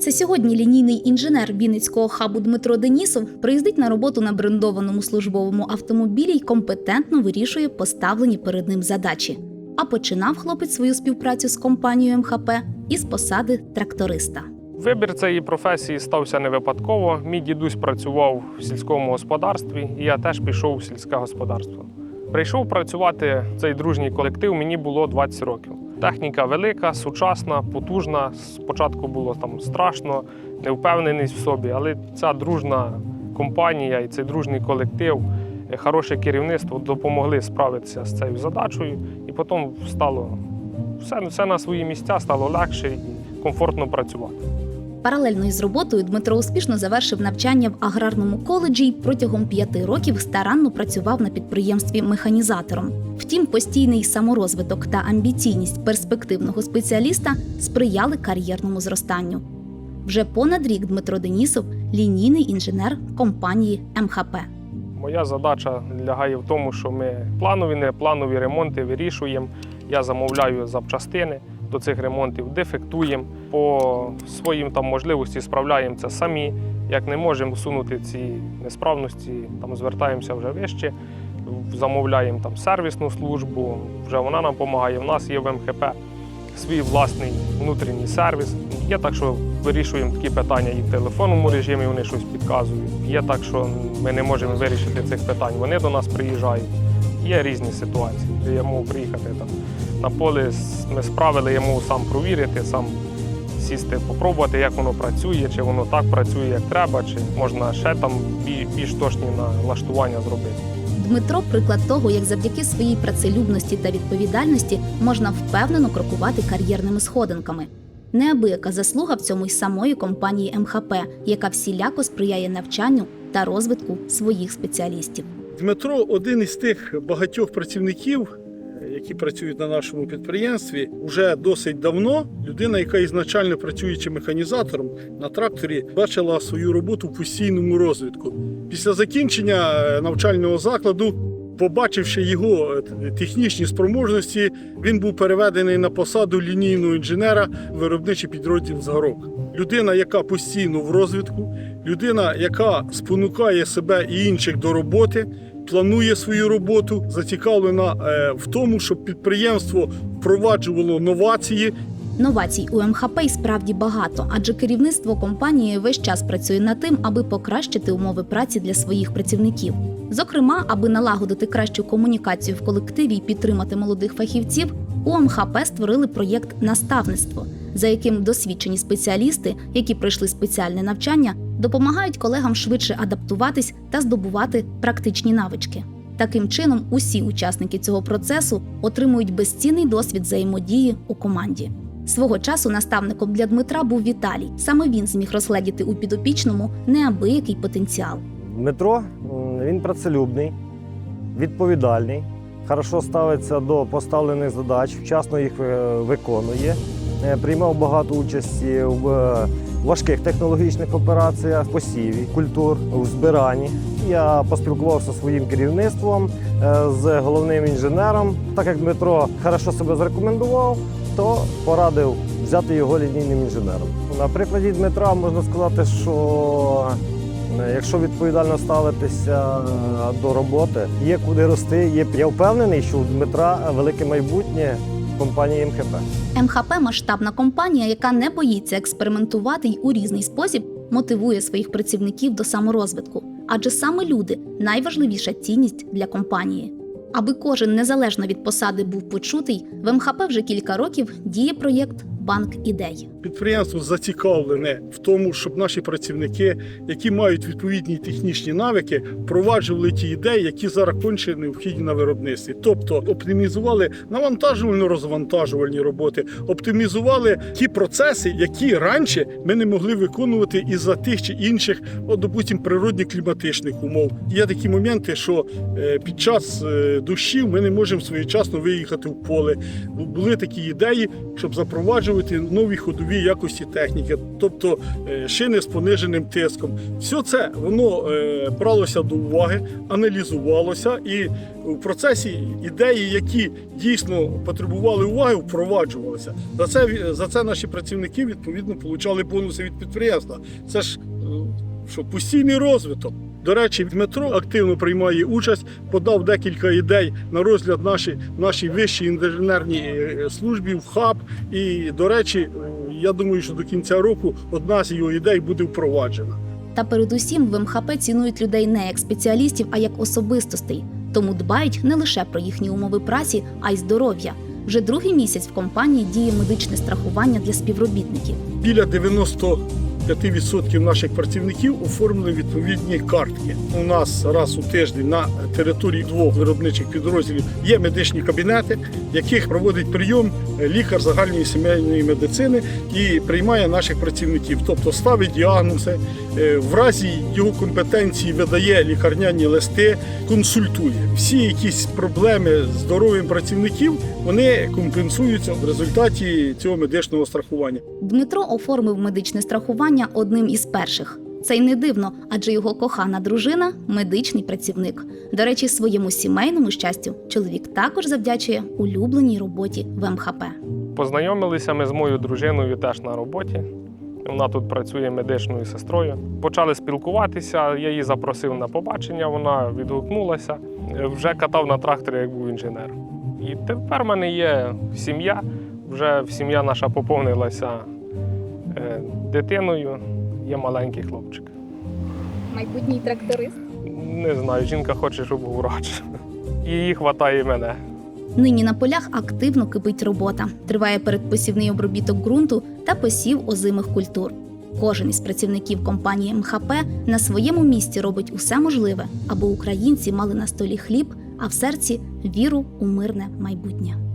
Це сьогодні лінійний інженер Вінницького хабу Дмитро Денісов приїздить на роботу на брендованому службовому автомобілі й компетентно вирішує поставлені перед ним задачі. А починав хлопець свою співпрацю з компанією МХП із посади тракториста. Вибір цієї професії стався не випадково. Мій дідусь працював в сільському господарстві, і я теж пішов у сільське господарство. Прийшов працювати в цей дружній колектив, мені було 20 років. Техніка велика, сучасна, потужна. Спочатку було там страшно, невпевненість в собі, але ця дружна компанія і цей дружній колектив, е, хороше керівництво допомогли справитися з цією задачею, і потім стало все, все на свої місця, стало легше і комфортно працювати. Паралельно із роботою Дмитро успішно завершив навчання в аграрному коледжі і протягом п'яти років старанно працював на підприємстві механізатором. Втім, постійний саморозвиток та амбіційність перспективного спеціаліста сприяли кар'єрному зростанню. Вже понад рік Дмитро Денісов лінійний інженер компанії МХП. Моя задача лягає в тому, що ми планові, не планові ремонти вирішуємо. Я замовляю запчастини до цих ремонтів, дефектуємо по своїм там можливості, справляємо це самі. Як не можемо усунути ці несправності, там звертаємося вже вище, замовляємо там сервісну службу. Вже вона нам допомагає. У нас є в МХП свій власний внутрішній сервіс. Є так, що вирішуємо такі питання і в телефонному режимі, вони щось підказують. Є так, що ми не можемо вирішити цих питань. Вони до нас приїжджають. Є різні ситуації. Я можу приїхати там на поле, ми справили, можу сам провірити, сам сісти, попробувати, як воно працює, чи воно так працює, як треба, чи можна ще там більш точні налаштування зробити. Дмитро приклад того, як завдяки своїй працелюбності та відповідальності можна впевнено крокувати кар'єрними сходинками. Неабияка заслуга в цьому й самої компанії МХП, яка всіляко сприяє навчанню та розвитку своїх спеціалістів. Дмитро один із тих багатьох працівників, які працюють на нашому підприємстві, вже досить давно. Людина, яка ізначально працюючи механізатором на тракторі, бачила свою роботу в постійному розвитку. Після закінчення е, навчального закладу, побачивши його е, технічні спроможності, він був переведений на посаду лінійного інженера виробничий підрозділ «Згарок». Людина, яка постійно в розвитку, людина, яка спонукає себе і інших до роботи, планує свою роботу, зацікавлена е, в тому, щоб підприємство впроваджувало новації. Новацій у МХП й справді багато, адже керівництво компанії весь час працює над тим, аби покращити умови праці для своїх працівників. Зокрема, аби налагодити кращу комунікацію в колективі і підтримати молодих фахівців, у МХП створили проєкт наставництво, за яким досвідчені спеціалісти, які пройшли спеціальне навчання, допомагають колегам швидше адаптуватись та здобувати практичні навички. Таким чином, усі учасники цього процесу отримують безцінний досвід взаємодії у команді. Свого часу наставником для Дмитра був Віталій. Саме він зміг розгледіти у підопічному неабиякий потенціал. Дмитро він працелюбний, відповідальний, хорошо ставиться до поставлених задач, вчасно їх е, виконує. Е, Приймав багато участі в е, важких технологічних операціях, посіві, культур, у збиранні. Я поспілкувався зі своїм керівництвом, е, з головним інженером. Так як Дмитро хорошо себе зарекомендував, то порадив взяти його лінійним інженером. На прикладі Дмитра можна сказати, що Якщо відповідально ставитися до роботи, є куди рости. Є я впевнений, що у Дмитра велике майбутнє в компанії МХП. МХП масштабна компанія, яка не боїться експериментувати й у різний спосіб мотивує своїх працівників до саморозвитку, адже саме люди найважливіша цінність для компанії. Аби кожен незалежно від посади був почутий, в МХП вже кілька років діє проєкт Банк ідей. Підприємство зацікавлене в тому, щоб наші працівники, які мають відповідні технічні навики, впроваджували ті ідеї, які зараз конче необхідні на виробництві. Тобто оптимізували навантажувально-розвантажувальні роботи, оптимізували ті процеси, які раніше ми не могли виконувати із-за тих чи інших, от, допустим, природних кліматичних умов. Є такі моменти, що е, під час е, дощів ми не можемо своєчасно виїхати в поле. Були такі ідеї, щоб запроваджувати нові ходові бойовій якості техніки, тобто е, шини з пониженим тиском. Все це воно е, бралося до уваги, аналізувалося, і в процесі ідеї, які дійсно потребували уваги, впроваджувалися. За це за це наші працівники відповідно отримали бонуси від підприємства. Це ж е, що постійний розвиток. До речі, Дмитро активно приймає участь, подав декілька ідей на розгляд нашій, нашій вищій інженерній службі в ХАБ. І, до речі, я думаю, що до кінця року одна з його ідей буде впроваджена. Та передусім в МХП цінують людей не як спеціалістів, а як особистостей. Тому дбають не лише про їхні умови праці, а й здоров'я. Вже другий місяць в компанії діє медичне страхування для співробітників. Біля 95% наших працівників оформили відповідні картки. У нас раз у тиждень на території двох виробничих підрозділів є медичні кабінети, в яких проводить прийом лікар загальної сімейної медицини і приймає наших працівників, тобто ставить діагнози, е, в разі його компетенції видає лікарняні листи, консультує. Всі якісь проблеми з здоров'ям працівників вони компенсуються в результаті цього медичного страхування. Дмитро оформив медичне страхування одним із перших. Це й не дивно, адже його кохана дружина медичний працівник. До речі, своєму сімейному щастю чоловік також завдячує улюбленій роботі в МХП. Познайомилися ми з моєю дружиною теж на роботі. Вона тут працює медичною сестрою. Почали спілкуватися. Я її запросив на побачення. Вона відгукнулася. Вже катав на тракторі, як був інженер. І тепер в мене є сім'я. Вже сім'я наша поповнилася дитиною. Є маленький хлопчик. Майбутній тракторист. Не знаю, жінка хоче, щоб був врач. Її хватає мене. Нині на полях активно кипить робота. Триває передпосівний обробіток ґрунту та посів озимих культур. Кожен із працівників компанії МХП на своєму місці робить усе можливе, аби українці мали на столі хліб, а в серці віру у мирне майбутнє.